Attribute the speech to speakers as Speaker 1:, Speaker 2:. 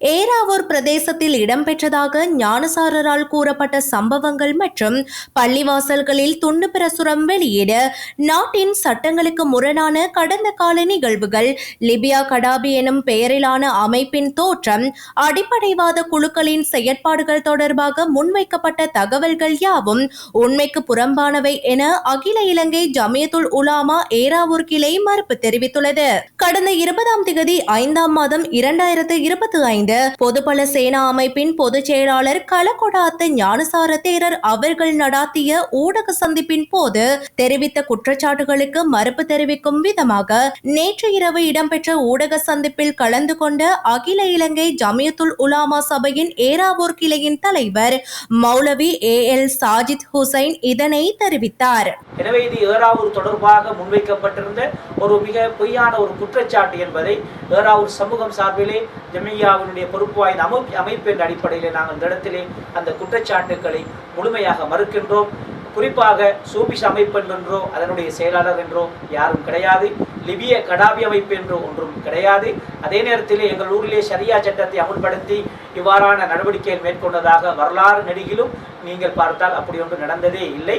Speaker 1: ஏராவூர் பிரதேசத்தில் இடம்பெற்றதாக ஞானசாரரால் கூறப்பட்ட சம்பவங்கள் மற்றும் பள்ளிவாசல்களில் துண்டு பிரசுரம் வெளியீடு நாட்டின் சட்டங்களுக்கு முரணான கடந்த கால நிகழ்வுகள் லிபியா கடாபி எனும் பெயரிலான அமைப்பின் தோற்றம் அடிப்படைவாத குழுக்களின் செயற்பாடுகள் தொடர்பாக முன்வைக்கப்பட்ட தகவல்கள் யாவும் உண்மைக்கு புறம்பானவை என அகில இலங்கை ஜமியத்துல் உலாமா ஏராவூர் கிளை மறுப்பு தெரிவித்துள்ளது. கடந்த இருபதாம் திகதி ஐந்தாம் மாதம் இரண்டாயிரத்து இருபத்தி ஐந்து பொதுபல சேனா அமைப்பின் பொதுச் செயலாளர் கலகொடாத்த ஞானசார தேரர் அவர்கள் நடாத்திய ஊடக சந்திப்பின் போது தெரிவித்த குற்றச்சாட்டுகளுக்கு மறுப்பு தெரிவிக்கும் விதமாக நேற்று இரவு இடம்பெற்ற ஊடக சந்திப்பில் கலந்து கொண்ட அகில இலங்கை ஜமியத்துல் உலாமா சபையின் ஏராவூர் கிளையின் தலைவர் மௌலவி ஏ எல் சாஜித் ஹுசைன் இதனை தெரிவித்தார்.
Speaker 2: எனவே இது ஏறாவூர் தொடர்பாக முன்வைக்கப்பட்டிருந்த ஒரு மிக பொய்யான ஒரு குற்றச்சாட்டு என்பதை ஏறாவூர் சமூகம் சார்பிலே ஜமியாவினுடைய பொறுப்பு வாய்ந்த அமை அமைப்பு என்ற அடிப்படையிலே நாங்கள் இந்த இடத்திலே அந்த குற்றச்சாட்டுக்களை முழுமையாக மறுக்கின்றோம். குறிப்பாக சூபிஷ் அமைப்பு என்றோ அதனுடைய செயலாளர் என்றோ யாரும் கிடையாது. லிபிய கடாபி அமைப்பு என்றோ ஒன்றும் கிடையாது. அதே நேரத்திலே எங்கள் ஊரிலே சரியா சட்டத்தை அமுல்படுத்தி இவ்வாறான நடவடிக்கைகள் மேற்கொண்டதாக வரலாறு நெடுகிலும் நீங்கள் பார்த்தால் அப்படி ஒன்று நடந்ததே இல்லை.